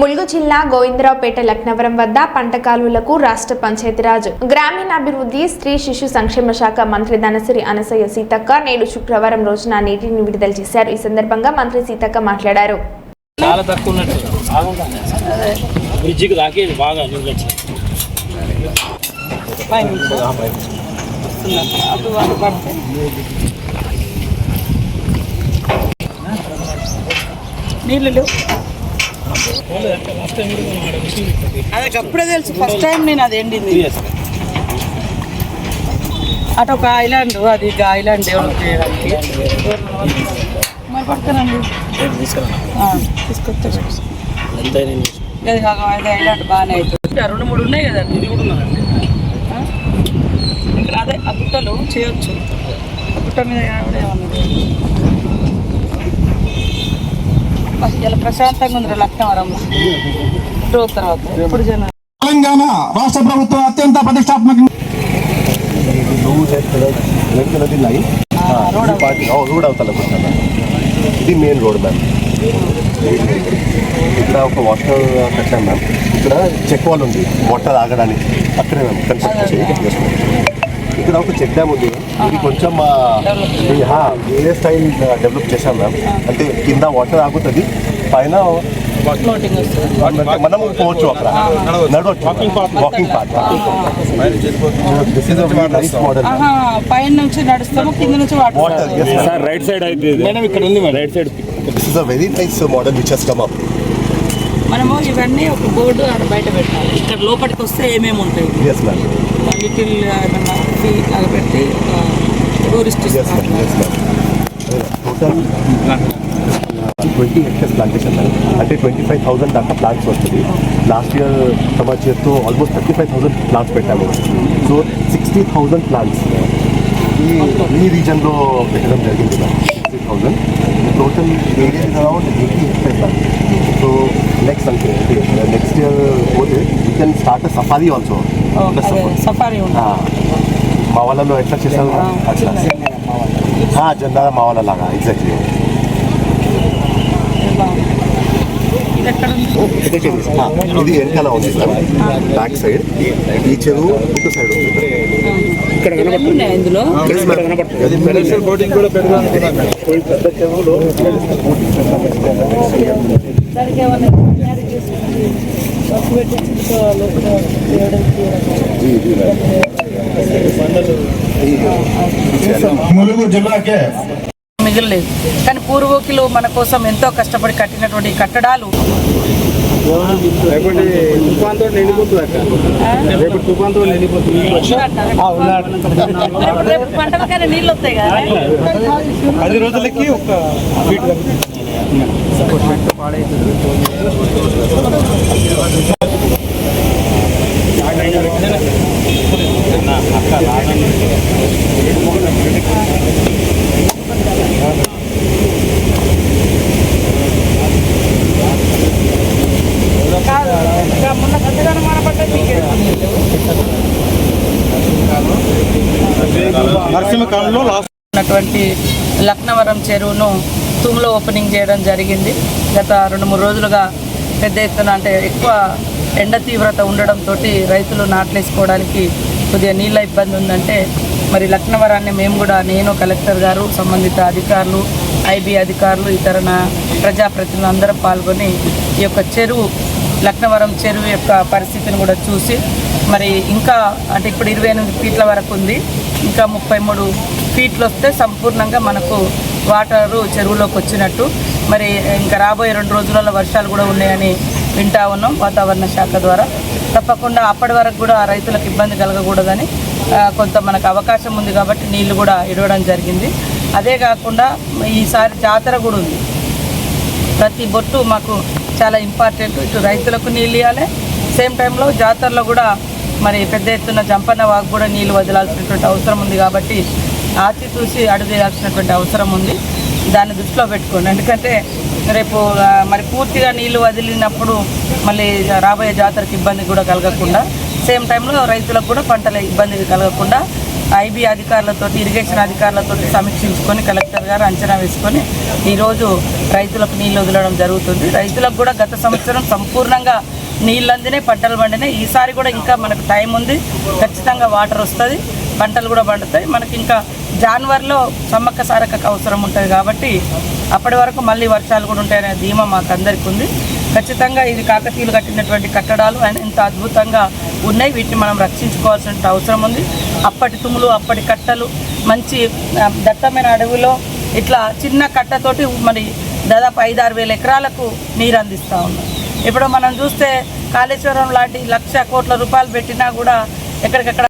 ములుగు జిల్లా గోవిందరావుపేట లక్నవరం వద్ద పంట కాలువలకు రాష్ట్ర పంచాయతీరాజ్ గ్రామీణాభివృద్ధి స్త్రీ శిశు సంక్షేమ శాఖ మంత్రి ధనసిరి అనసయ్య సీతక్క నేడు శుక్రవారం రోజున నీటిని విడుదల చేశారు. ఈ సందర్భంగా మంత్రి సీతక్క మాట్లాడారు. చాలా తక్కువ ఉన్నట్టు. బ్రిడ్జికి తాకేది బాగా నీళ్ళు. అది అప్పుడే తెలుసు ఫస్ట్ టైం నేను అది ఎండింది. అటు ఒక ఐలాండ్ అది ఐలాండ్ డెవలప్ చేయడానికి. మరి పడతానండి తీసుకొస్తాను తీసుకొస్తే అది కాక ఐలాండ్ బాగానే అవుతుంది రెండు మూడు ఉన్నాయి కదండి ఇది కూడా ఉన్నదండి అదే ఆ గుట్టలు చేయొచ్చు. ఆ గుట్ట మీద కూడా ఏమన్నది ఇలా ప్రశాంతంగా ఉంది లక్నవరంలో రోజు తర్వాత. ఇప్పుడు జనం తెలంగాణ రాష్ట్ర ప్రభుత్వం అత్యంత ప్రతిష్టాత్మకంగా ఇది పార్టీ రోడ్ అవతల కూర్చున్నా ఇది మెయిన్ రోడ్ మ్యామ్ ఇక్కడ ఒక వాటర్ కట్టాం మ్యామ్ ఇక్కడ చెక్ వాల్ ఉంది. వాటర్ ఆగడానికి అక్కడే మ్యామ్ కన్స్ట్రక్షన్ ఇక్కడ ఒక చెక్ డ్యామ్ ఉంది ఇది కొంచెం ఆ, ఇది, హా, వేరే స్టైల్ డెవలప్ చేశాం మ్యామ్. అంటే కింద వాటర్ ఆగుతుంది పైన మనం పోవచ్చు అక్కడ. నడవచ్చు. Walking path path this is nice model ఆహా పైన నుంచి నడుస్తాము కింద నుంచి వాటర్ రైట్ సైడ్ అయితే మేడం ఇక్కడ ఉంది right side this is a very nice model which he's come up మనము ఇవన్నీ ఒక బోర్డు అక్కడ బయట పెట్టాలి. ఇక్కడ లోపలికి వస్తే ఏమేమి ఉంటాయి? లిటిల్ ఏమన్నా ఫీ అలా పెట్టి tourist total twenty hectares plantation అంటే ట్వంటీ ఫైవ్ థౌసండ్ దాకా ప్లాంట్స్ వస్తుంది. లాస్ట్ ఇయర్ సమాజ్ చేస్తూ almost thirty five thousand plants పెట్టాము. సో సిక్స్టీ థౌసండ్ ప్లాంట్స్ ఈ ఈ రీజన్లో పెట్టడం జరిగింది sixty thousand total area around eighty hectares so next అంటే నెక్స్ట్ ఇయర్ పోతే you can start safari also safari ఉంది. మా వాళ్ళలో ఎట్లా చేస్తారు? అట్లా. జెండా మా వాళ్ళ లాగా ఎగ్జాక్ట్లీ ఇది వెనకాల ఉంది సార్. బ్యాక్ సైడ్ ఈ చెరువు ఇటు సైడ్ ఉంది. ఉన్నాయి ఇందులో? దానికి ఏమన్నా తయారు చేసుకుంది వర్క్ పెట్టించి లోపల చేయడం ములుగు జిల్లాకే మిగలలేదు కానీ పూర్వకులు మన కోసం ఎంతో కష్టపడి కట్టినటువంటి కట్టడాలు రేపు- రేపు పంటలకైనా నీళ్ళు వస్తాయి కదా? పది రోజులకి ఒక ఫీట్ మొన్న గంటగానే మానపడ్డ నరసింహకాలంలో లాస్ట్ ఉన్నటువంటి లక్నవరం చెరువును తూములో ఓపెనింగ్ చేయడం జరిగింది. గత రెండు మూడు రోజులుగా పెద్ద ఎత్తున అంటే ఎక్కువ ఎండ తీవ్రత ఉండడంతో రైతులు నాట్లేసుకోవడానికి కొద్దిగా నీళ్ళ ఇబ్బంది ఉందంటే మరి లక్నవరాన్ని మేము కూడా నేను కలెక్టర్ గారు సంబంధిత అధికారులు ఐబీ అధికారులు ఇతర ప్రజాప్రతినిధులు అందరం పాల్గొని ఈ యొక్క చెరువు లక్నవరం చెరువు యొక్క పరిస్థితిని కూడా చూసి మరి ఇంకా అంటే ఇప్పుడు ఇరవై ఎనిమిది ఫీట్ల వరకు ఉంది. ఇంకా ముప్పై మూడు ఫీట్లు వస్తే సంపూర్ణంగా మనకు వాటరు చెరువులోకి వచ్చినట్టు. మరి ఇంకా రాబోయే రెండు రోజులలో వర్షాలు కూడా ఉన్నాయని వింటా ఉన్నాం వాతావరణ శాఖ ద్వారా. తప్పకుండా అప్పటి వరకు కూడా రైతులకు ఇబ్బంది కలగకూడదని కొంత మనకు అవకాశం ఉంది కాబట్టి నీళ్ళు కూడా ఇడవడం జరిగింది. అదే కాకుండా ఈసారి జాతర కూడా ఉంది. ప్రతి బొట్టు మాకు చాలా ఇంపార్టెంట్ ఇటు రైతులకు నీళ్ళు ఇవ్వాలి సేమ్ టైంలో జాతరలో కూడా మరి పెద్ద ఎత్తున జంపన్న వాకు కూడా నీళ్ళు వదలాల్సినటువంటి అవసరం ఉంది కాబట్టి ఆచి చూసి అడుగేయాల్సినటువంటి అవసరం ఉంది. దాన్ని దృష్టిలో పెట్టుకోండి. ఎందుకంటే రేపు మరి పూర్తిగా నీళ్ళు వదిలినప్పుడు మళ్ళీ రాబోయే జాతరకు ఇబ్బంది కూడా కలగకుండా సేమ్ టైంలో రైతులకు కూడా పంటల ఇబ్బంది కలగకుండా ఐబీ అధికారులతో ఇరిగేషన్ అధికారులతో సమీక్షించుకొని కలెక్టర్ గారు అంచనా వేసుకొని ఈరోజు రైతులకు నీళ్ళు వదలడం జరుగుతుంది. రైతులకు కూడా గత సంవత్సరం సంపూర్ణంగా నీళ్ళు అందినాయి పంటలు పండినాయి ఈసారి కూడా ఇంకా మనకు టైం ఉంది. ఖచ్చితంగా వాటర్ వస్తుంది పంటలు కూడా పండుతాయి. మనకి ఇంకా జాన్వరిలో సమ్మక్క సారక్కకు అవసరం ఉంటుంది కాబట్టి అప్పటి వరకు మళ్ళీ వర్షాలు కూడా ఉంటాయనే ధీమా మాకు అందరికీ ఉంది ఖచ్చితంగా ఇది కాకతీయులు కట్టినటువంటి కట్టడాలు అండ్ ఇంత అద్భుతంగా ఉన్నాయి. వీటిని మనం రక్షించుకోవాల్సిన అవసరం ఉంది. అప్పటి తుములు అప్పటి కట్టలు మంచి దట్టమైన అడవిలో ఇట్లా చిన్న కట్టతోటి మరి దాదాపు ఐదు ఆరు వేల ఎకరాలకు నీరు అందిస్తూ ఉన్నాం. ఇప్పుడు మనం చూస్తే కాళేశ్వరం లాంటి లక్ష కోట్ల రూపాయలు పెట్టినా కూడా ఎక్కడికక్కడ